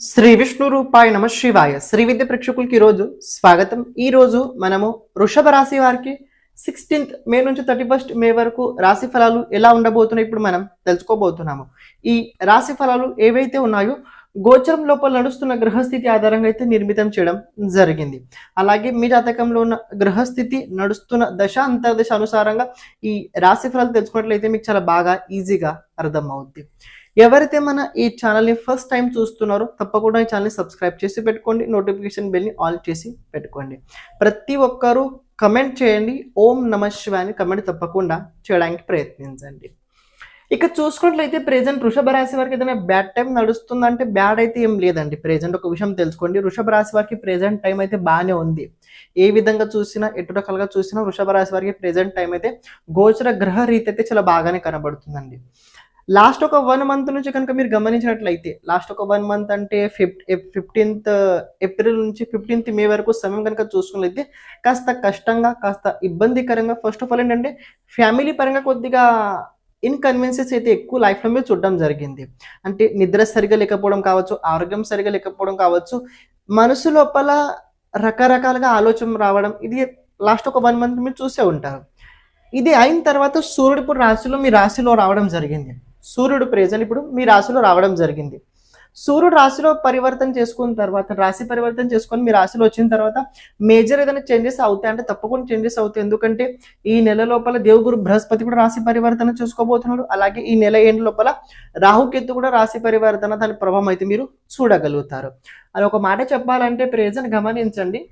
శ్రీ విష్ణు రూపాయ నమ శివాయ. శ్రీ విద్య ప్రేక్షకులకి ఈరోజు స్వాగతం. ఈ రోజు మనము వృషభ రాశి వారికి సిక్స్టీన్త్ మే నుంచి థర్టీ ఫస్ట్ మే వరకు రాశి ఫలాలు ఎలా ఉండబోతున్నాయి ఇప్పుడు మనం తెలుసుకోబోతున్నాము. ఈ రాశి ఫలాలు ఏవైతే ఉన్నాయో గోచరం లోపల నడుస్తున్న గ్రహస్థితి ఆధారంగా అయితే నిర్మితం చేయడం జరిగింది. అలాగే మీ జాతకంలో ఉన్న గ్రహస్థితి నడుస్తున్న దశ అంతర్దశ అనుసారంగా ఈ రాశి ఫలాలు తెలుసుకున్నట్లయితే మీకు చాలా బాగా ఈజీగా అర్థమవుద్ది. ఎవరైతే మన ఈ ఛానల్ని ఫస్ట్ టైం చూస్తున్నారో తప్పకుండా ఈ ఛానల్ని సబ్స్క్రైబ్ చేసి పెట్టుకోండి. నోటిఫికేషన్ బెల్ని ఆల్ చేసి పెట్టుకోండి. ప్రతి ఒక్కరూ కమెంట్ చేయండి. ఓం నమ శివాని కమెంట్ తప్పకుండా చేయడానికి ప్రయత్నించండి. ఇక చూసుకున్నట్లయితే ప్రెజెంట్ వృషభ రాశి వారికి ఏదైనా బ్యాడ్ టైం నడుస్తుందంటే బ్యాడ్ అయితే ఏం లేదండి. ప్రెజెంట్ ఒక విషయం తెలుసుకోండి. వృషభ రాశి వారికి ప్రెజెంట్ టైం అయితే బాగానే ఉంది. ఏ విధంగా చూసినా ఎటు రకాలుగా చూసినా వృషభ రాశి వారికి ప్రెజెంట్ టైం అయితే గోచర గ్రహ రీతి అయితే చాలా బాగానే కనబడుతుందండి. లాస్ట్ ఒక వన్ మంత్ నుంచి కనుక మీరు గమనించినట్లయితే లాస్ట్ ఒక వన్ మంత్ అంటే ఫిఫ్త్ ఫిఫ్టీన్త్ ఏప్రిల్ నుంచి ఫిఫ్టీన్త్ మే వరకు సమయం కనుక చూసుకున్నట్లయితే కాస్త కష్టంగా కాస్త ఇబ్బందికరంగా ఫస్ట్ ఆఫ్ ఆల్ ఏంటంటే ఫ్యామిలీ పరంగా కొద్దిగా ఇన్కన్వీనియన్సెస్ అయితే ఎక్కువ లైఫ్లో మీరు చూడడం జరిగింది. అంటే నిద్ర సరిగా లేకపోవడం కావచ్చు ఆరోగ్యం సరిగా లేకపోవడం కావచ్చు మనసు లోపల రకరకాలుగా ఆలోచన రావడం ఇది లాస్ట్ ఒక వన్ మంత్ మీరు చూసే ఉంటారు. ఇది అయిన తర్వాత సూర్యుడు ఇప్పుడు రాశిలో మీ రాశిలో రావడం జరిగింది. సూర్యుడు ప్రెజెంట్ ఇప్పుడు మీ రాశిలో రావడం జరిగింది. సూర్యుడు రాశిలో పరివర్తన చేసుకున్న తర్వాత రాశి పరివర్తన చేసుకొని మీ రాశిలో వచ్చిన తర్వాత మేజర్ ఏదైనా చేంజెస్ అవుతాయి అంటే తప్పకుండా చేంజెస్ అవుతాయి. ఎందుకంటే ఈ నెల లోపల దేవుగురు బృహస్పతి కూడా రాశి పరివర్తన చేసుకోబోతున్నాడు అలాగే ఈ నెల ఎండ్ లోపల రాహుకేతు కూడా రాశి పరివర్తన దాని ప్రభావం అయితే మీరు చూడగలుగుతారు. అని ఒక మాట చెప్పాలంటే ప్రేజన్ గమనించండి.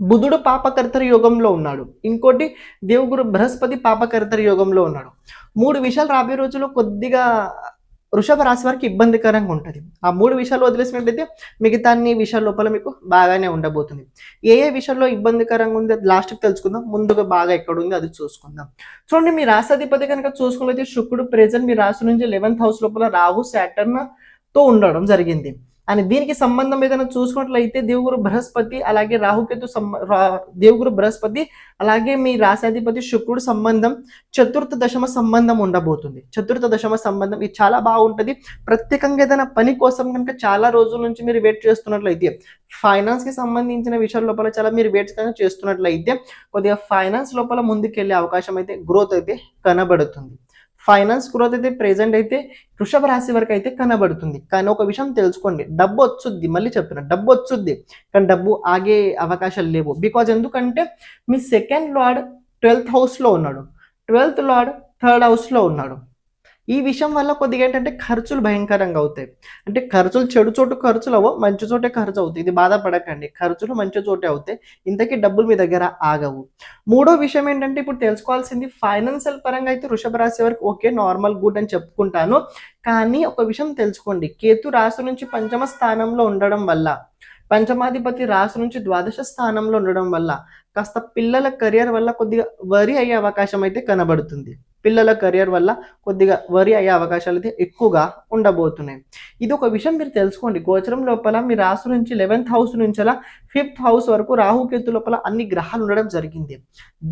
బుధుడు పాపకర్తరి యోగంలో ఉన్నాడు. ఇంకోటి దేవుగురు బృహస్పతి పాపకర్తరి యోగంలో ఉన్నాడు. మూడు విషయాలు రాబోయే రోజుల్లో కొద్దిగా వృషభ రాశి వారికి ఇబ్బందికరంగా ఉంటుంది. ఆ మూడు విషయాలు వదిలేసినట్లయితే మిగతా అన్ని విషయాల లోపల మీకు బాగానే ఉండబోతుంది. ఏ ఏ విషయాల్లో ఇబ్బందికరంగా ఉంది అది లాస్ట్కి తెలుసుకుందాం. ముందుగా బాగా ఎక్కడ ఉంది అది చూసుకుందాం. చూడండి మీ రాశాధిపతి కనుక చూసుకున్నట్లయితే శుక్రుడు ప్రెజెంట్ మీ రాశి నుంచి లెవెన్త్ హౌస్ లోపల రాహు సాటర్న్తో ఉండడం జరిగింది. అని దీనికి సంబంధం ఏదైనా చూసుకున్నట్లయితే దేవుగురు బృహస్పతి అలాగే రాహుకేతు దేవుగురు బృహస్పతి అలాగే మీ రాశాధిపతి శుక్రుడు సంబంధం చతుర్థ దశమ సంబంధం ఉండబోతుంది. చతుర్థ దశమ సంబంధం ఇది చాలా బాగుంటుంది. ప్రత్యేకంగా ఏదైనా పని కోసం కనుక చాలా రోజుల నుంచి మీరు వెయిట్ చేస్తున్నట్లయితే ఫైనాన్స్కి సంబంధించిన విషయాల లోపల చాలా మీరు వెయిట్ కనుక చేస్తున్నట్లయితే కొద్దిగా ఫైనాన్స్ లోపల ముందుకెళ్ళే అవకాశం అయితే గ్రోత్ అయితే కనబడుతుంది. ఫైనాన్స్ గ్రోత్ అయితే ప్రెజెంట్ అయితే వృషభ రాశి వరకు అయితే కనబడుతుంది. కానీ ఒక విషయం తెలుసుకోండి. డబ్బు వచ్చుద్ది. మళ్ళీ చెప్తున్నా డబ్బు వచ్చుద్ది. కానీ డబ్బు ఆగే అవకాశాలు లేవు. బికాజ్ ఎందుకంటే మీ సెకండ్ లార్డ్ ట్వెల్త్ హౌస్లో ఉన్నాడు. ట్వెల్త్ లార్డ్ థర్డ్ హౌస్లో ఉన్నాడు. ఈ విషయం వల్ల కొద్దిగా ఏంటంటే ఖర్చులు భయంకరంగా అవుతాయి. అంటే ఖర్చులు చెడు చోటు ఖర్చులు అవ్వవు మంచి చోటే ఖర్చు అవుతాయి. ఇది బాధపడకండి. ఖర్చులు మంచి చోటే అవుతాయి. ఇంతకీ డబ్బులు మీ దగ్గర ఆగవు. మూడో విషయం ఏంటంటే ఇప్పుడు తెలుసుకోవాల్సింది ఫైనాన్షియల్ పరంగా అయితే వృషభ రాశి వరకు ఓకే నార్మల్ గుడ్ అని చెప్పుకుంటాను. కానీ ఒక విషయం తెలుసుకోండి. కేతు రాశి నుంచి పంచమ స్థానంలో ఉండడం వల్ల పంచమాధిపతి రాశి నుంచి ద్వాదశ స్థానంలో ఉండడం వల్ల కాస్త పిల్లల కెరియర్ వల్ల కొద్దిగా వరి అయ్యే అవకాశం అయితే కనబడుతుంది. పిల్లల కెరియర్ వల్ల కొద్దిగా వరి అయ్యే అవకాశాలు అయితే ఎక్కువగా ఉండబోతున్నాయి. ఇది ఒక విషయం మీరు తెలుసుకోండి. గోచరం లోపల మీ రాశి నుంచి లెవెన్త్ హౌస్ నుంచి అలా ఫిఫ్త్ హౌస్ వరకు రాహుకేతు లోపల అన్ని గ్రహాలు ఉండడం జరిగింది.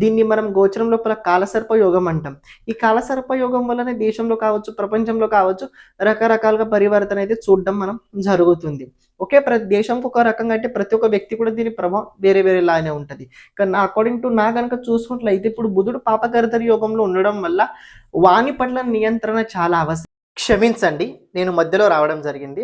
దీన్ని మనం గోచరం లోపల కాలసర్ప యోగం అంటాం. ఈ కాలసర్ప యోగం వల్లనే దేశంలో కావచ్చు ప్రపంచంలో కావచ్చు రకరకాలుగా పరివర్తన అయితే చూడడం మనం జరుగుతుంది. ఒకే ప్రతి దేశంకి ఒక రకంగా అంటే ప్రతి ఒక్క వ్యక్తి కూడా దీని ప్రభావం వేరే వేరేలానే ఉంటుంది. కానీ నా అకార్డింగ్ టు నా కనుక చూసుకున్నట్లయితే ఇప్పుడు బుధుడు పాపకర్తరి యోగంలో ఉండడం వల్ల వాణి పట్ల నియంత్రణ చాలా అవసరం. క్షమించండి నేను మధ్యలో రావడం జరిగింది.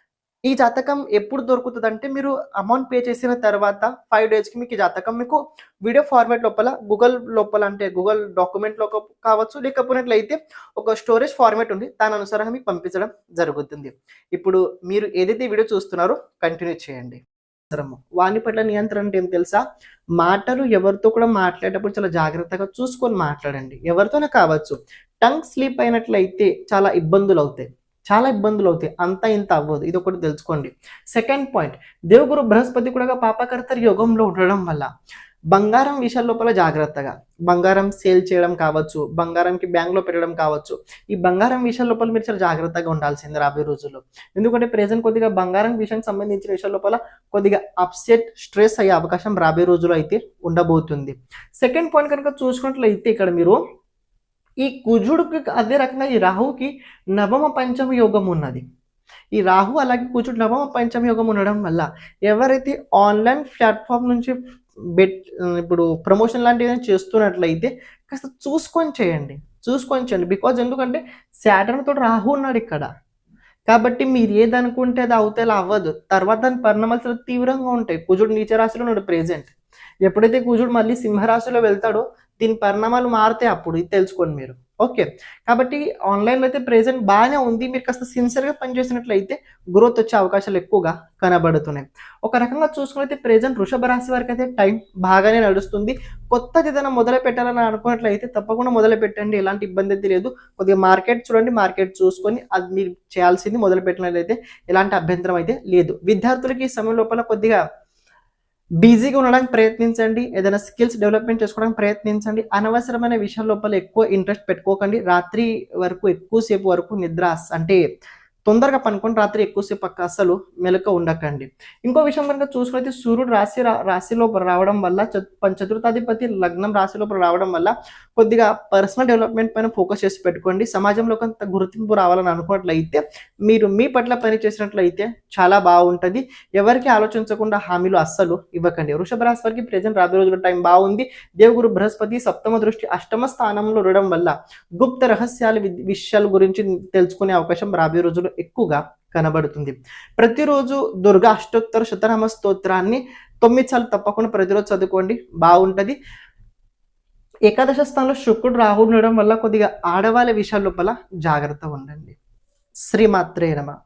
ఈ జాతకం ఎప్పుడు దొరుకుతుంది అంటే మీరు అమౌంట్ పే చేసిన తర్వాత ఫైవ్ డేస్కి మీకు ఈ జాతకం మీకు వీడియో ఫార్మాట్ లోపల గూగుల్ లోపల అంటే గూగుల్ డాక్యుమెంట్లో కావచ్చు లేకపోయినట్లయితే ఒక స్టోరేజ్ ఫార్మాట్ ఉంది. దాని అనుసారంగా మీకు పంపించడం జరుగుతుంది. ఇప్పుడు మీరు ఏదైతే వీడియో చూస్తున్నారో కంటిన్యూ చేయండి. వాణి వాని పట్ల నియంత్రణ అంటే ఏం తెలుసా? మాటలు ఎవరితో కూడా మాట్లాడేటప్పుడు చాలా జాగ్రత్తగా చూసుకొని మాట్లాడండి. ఎవరితోనే కావచ్చు. టంగ్ స్లీప్ అయినట్లయితే చాలా ఇబ్బందులు అవుతాయి చాలా ఇబ్బందులు అవుతాయి. అంత ఇంత అవ్వదు. ఇది ఒకటి తెలుసుకోండి. సెకండ్ పాయింట్ దేవగురు బృహస్పతి కూడా పాపకర్త యోగంలో ఉండడం వల్ల బంగారం విషయాల లోపల జాగ్రత్తగా. బంగారం సేల్ చేయడం కావచ్చు బంగారంకి బ్యాంక్లో పెట్టడం కావచ్చు. ఈ బంగారం విషయాల లోపల మీరు చాలా జాగ్రత్తగా ఉండాల్సింది రాబోయే రోజుల్లో. ఎందుకంటే ప్రెసెంట్ కొద్దిగా బంగారం విషయానికి సంబంధించిన విషయాల లోపల కొద్దిగా అప్సెట్ స్ట్రెస్ అయ్యే అవకాశం రాబోయే రోజుల్లో అయితే ఉండబోతుంది. సెకండ్ పాయింట్ కనుక చూసుకున్నట్లయితే ఇక్కడ మీరు ఈ కుజుడికి అదే రకంగా ఈ రాహుకి నవమ పంచమ యోగం ఉన్నది. ఈ రాహు అలాగే కూచుడు నవమ పంచమ యోగం ఉండడం వల్ల ఎవరైతే ఆన్లైన్ ప్లాట్ఫామ్ నుంచి బెట్ ఇప్పుడు ప్రమోషన్ లాంటివి ఏదైనా చేస్తున్నట్లయితే కాస్త చూసుకొని చేయండి. చూసుకొని చేయండి. బికాజ్ ఎందుకంటే శాటర్న్ రాహు ఉన్నాడు ఇక్కడ. కాబట్టి మీరు ఏది అనుకుంటే అది అవుతే అలా అవ్వదు. తర్వాత దాని పరిణామాలు చాలా తీవ్రంగా ఉంటాయి. కుజుడు నీచ రాశిలో ఉన్నాడు ప్రెజెంట్ ఎప్పుడైతే కుజుడు మళ్ళీ సింహరాశిలో వెళ్తాడో దీని పరిణామాలు మారితే అప్పుడు ఇది తెలుసుకోండి మీరు. ఓకే. కాబట్టి ఆన్లైన్లో అయితే ప్రెజెంట్ బాగానే ఉంది. మీరు కాస్త సిన్సియర్గా పనిచేసినట్లయితే గ్రోత్ వచ్చే అవకాశాలు ఎక్కువగా కనబడుతున్నాయి. ఒక రకంగా చూసుకున్నైతే ప్రెజెంట్ వృషభ రాశి వారికి అయితే టైం బాగానే నడుస్తుంది. కొత్తది ఏదైనా మొదలు పెట్టాలని అనుకున్నట్లయితే తప్పకుండా మొదలు పెట్టండి. ఎలాంటి ఇబ్బంది అయితే లేదు. కొద్దిగా మార్కెట్ చూడండి. మార్కెట్ చూసుకొని అది మీరు చేయాల్సింది మొదలు పెట్టినట్లయితే ఎలాంటి అభ్యంతరం అయితే లేదు. విద్యార్థులకి ఈ సమయం లోపల కొద్దిగా బిజీగా ఉండడానికి ప్రయత్నించండి. ఏదైనా స్కిల్స్ డెవలప్మెంట్ చేసుకోవడానికి ప్రయత్నించండి. అనవసరమైన విషయం లోపల ఎక్కువ ఇంట్రెస్ట్ పెట్టుకోకండి. రాత్రి వరకు ఎక్కువసేపు వరకు నిద్ర అంటే తొందరగా పనుకొని రాత్రి ఎక్కువసేపు పక్క అస్సలు మెలక ఉండకండి. ఇంకో విషయం కనుక చూసుకుంటే సూర్యుడు రాశి రా- రాశిలో రావడం వల్ల పంచతుర్థాధిపతి లగ్నం రాశిలో రావడం వల్ల కొద్దిగా పర్సనల్ డెవలప్మెంట్ పైన ఫోకస్ చేసి పెట్టుకోండి. సమాజంలో కొంత గుర్తింపు రావాలని అనుకున్నట్లయితే మీరు మీ పట్ల పని చేసినట్లయితే చాలా బాగుంటుంది. ఎవరికి ఆలోచించకుండా హామీలు అస్సలు ఇవ్వకండి. వృషభ రాశి వారికి ప్రజెంట్ రాబోయే రోజుల టైం బాగుంది. దేవగురు బృహస్పతి సప్తమ దృష్టి అష్టమ స్థానంలో ఉండడం వల్ల గుప్త రహస్యాల వి- విషయాల గురించి తెలుసుకునే అవకాశం రాబోయే రోజుల్లో ఎక్కువగా కనబడుతుంది. ప్రతిరోజు దుర్గా అష్టోత్తర శతనామ స్తోత్రాన్ని తొమ్మిది సార్లు తప్పకుండా ప్రతిరోజు చదువుకోండి. బాగుంటది. ఏకాదశ స్థానంలో శుక్రుడు రాహు ఉండడం వల్ల కొద్దిగా ఆడవాళ్ళ విషయాల లోపల జాగ్రత్త ఉండండి. శ్రీమాత్రే నమ.